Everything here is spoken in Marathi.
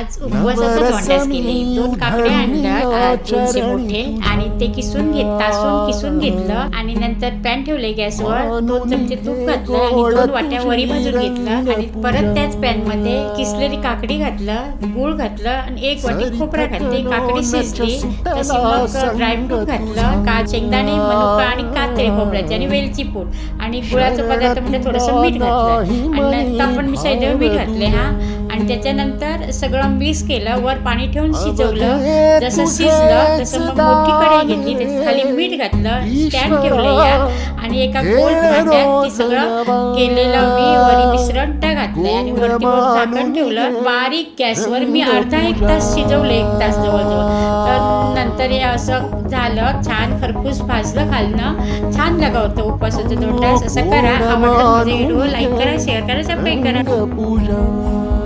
आज उपवासाचा केले दोन काकडे आणलं मोठे. आणि ते किसून घेत तासून किसून घेतलं. आणि नंतर पॅन ठेवले गॅसवर. दोन चमचे तूप घातलं आणि दोन वाट्या वरी भाजून घेतलं. आणि परत त्याच पॅनमध्ये किसलेली काकडी घातलं गूळ घातलं आणि एक वाटी खोबरा घातली. काकडी शिजली. तशी मग ड्रायफ्रूट घातलं. का शेंगदाणे मनुका आणि कातरे खोबऱ्याचे आणि वेलची पूड. आणि गुळाचं पदार्थ म्हणजे थोडंसं मीठ घातलं. आणि नंतर आपण मीठ घातले हा. आणि त्याच्यानंतर सगळं मिक्स केलं वर पाणी ठेवून शिजवलं. जसं शिजलं तसं मग मोठी कढई घेतली त्याच्याखाली मीठ घातलं स्टँड ठेवलं या आणि एका गोल भांड्यात ते सगळं केलेलं मी वरी मिश्रण त्या घातलंय आणि वरती वर झाकण ठेवलं. बारीक गॅसवर मी अर्धा एक तास शिजवलं एक तास जवळजवळ. तर नंतर हे असं झालं छान खरपूस भाजलं खालनं छान लागा होतं उपवासाचं दोन तास असं करा. आवडलं व्हिडिओ लाईक करा शेअर करा सबस्क्राईब करा.